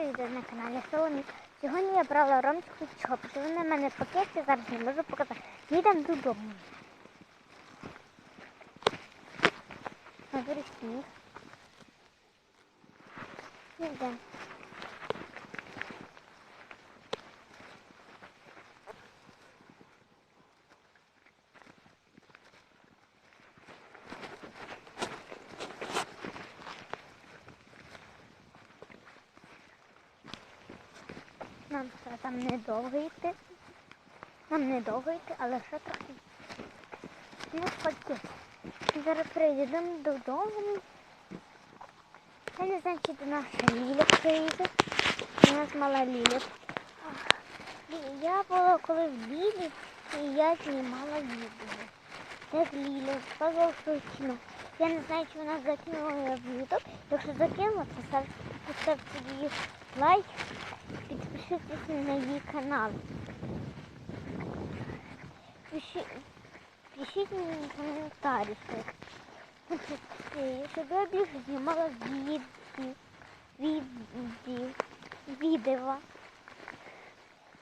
привіт на каналі Соломі. Сьогодні я брала ромську чоп. Вони в мене в пакеті, зараз не можу показати. Їдемо додому. На сніг. Їдемо. Нам ще там недовго йти. Нам недовго йти, але ще трохи. Ну, пакет. Зараз приїдемо додому. Я не знаю, чи до нас Ліля приїде. У нас мала Ліля. Я була коли в Лілі, і я знімала відео. Як Ліля сказала, що кіно. Я не знаю, чи вона закинула в Ютуб. Якщо закинула, то ставте, поставте її лайк. Підпишитесь на її канал. Пишіть, мені коментарі, щоб я більше знімала відео, відео, відео.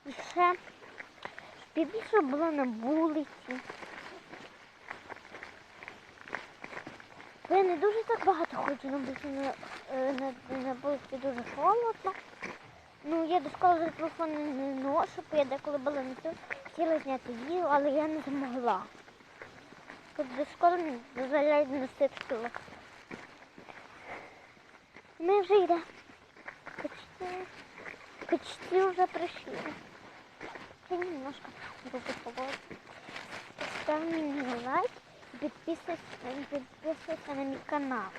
І ще, більше була на вулиці. Бо я не дуже так багато хочу на вулиці, на вулиці дуже холодно. Ну, я до школи телефон не ношу, бо я деколи була на цю, хотіла зняти відео, але я не змогла. Тут до школи не дозволяють носити телефон. Ми вже йдемо. Почти, почти вже прийшли. Ще немножко руки погоди. Став мені лайк і підписуйся, на мій канал.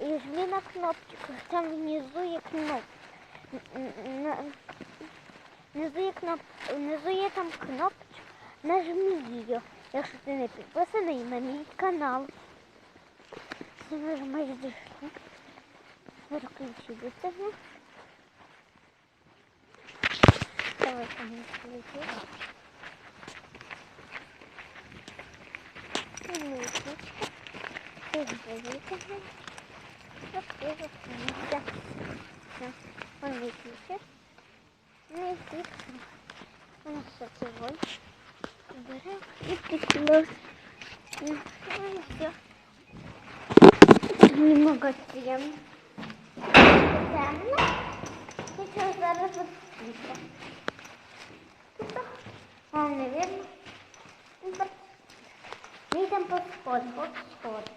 І жми на кнопочку, там внизу є кнопка. Внизу є, кноп... внизу є там кнопочка, нажми її, якщо ти не підписаний на мій канал. Все нажимаєш дійшли. Переключити тебе. Давай там включити. Музичка. Ти звідти. Так, ти заснувся. Все. Он выключит. Ну и фиг. У нас все целой. Берем и приклеим. Ну, и все. Немного темно. Темно. Сейчас зараз світло. Тут вам не видно. Тут Ми йдемо по сходу, по сходу.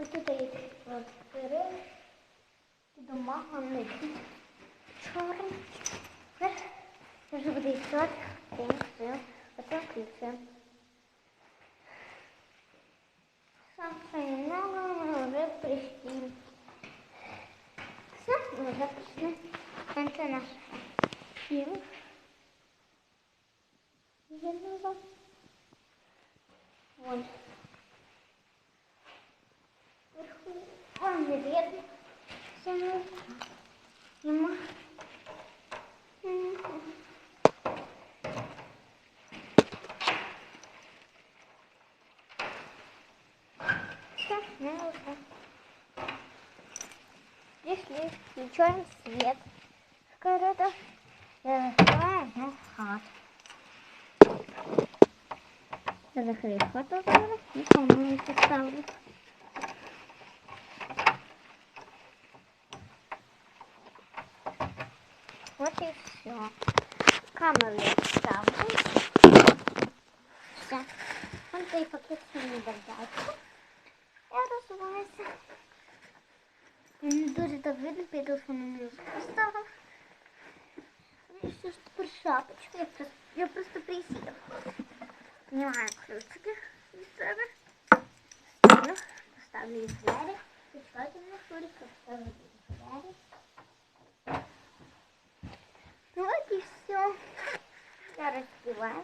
Ось тут є квартири, гамники, чорні. Це вже буде йти, все, оце ключе. Сам файнал ми вже прийшли. Все, вже прийшли. Це наш фільм. Видно Вон. Вверху. Не видно. Если включаем свет, скоро то э, закрываем на хат. Закрыли хату, не помню, поставлю. И все. Камеру я ставлю. Все. Вон цей пакет не бардачку. Я розвиваюся. Не дуже так видно, піду, що на поставив. І все ж тепер шапочка. Я просто, я просто присіла. Знімаю ключики від себе. Ставлю, поставлю їх двері. Почекайте на хвилю, поставлю їх двері. Ну от і все. Я розпіваю.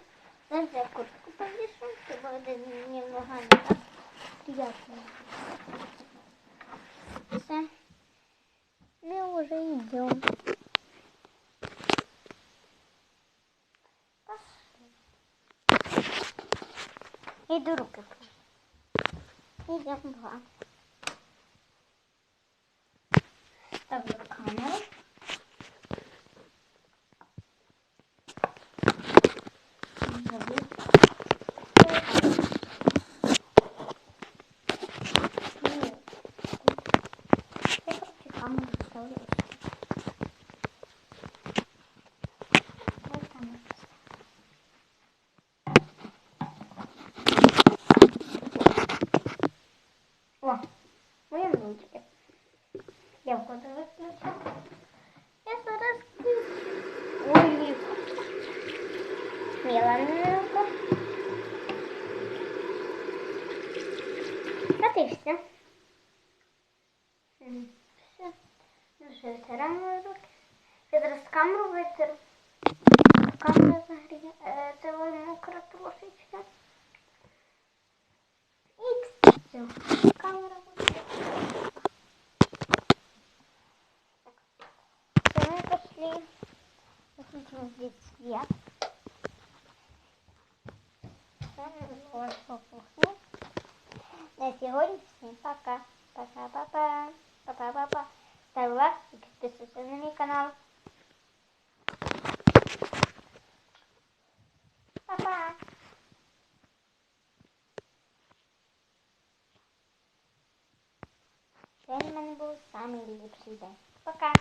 Зараз я куртку повішу, щоб буде немного не так приятно. Все. Мы уже идем. Пошли. Иду руки. Иду. йдемо два. Ставлю камеру. Забув. Ні. Я короче камеру ставлю. Ось камеру поставлю. О, мої ручки. Я входу виключу. Я зараз Ой, Мілка. Міла Мілка. А ти все. М, Все. Ну що, витираємо мої руки. Я зараз камеру витеру. Камера загріє. Е, Це ви мокра трошечки. І все. Камера буде. Все, мы пошли. Посмотрим здесь свет. На сьогодні всім пока. Пока-пока. Ставь лайк і підписуйся на мій канал. Па-па. Сьогодні в мене був самий ліпший день. Пока.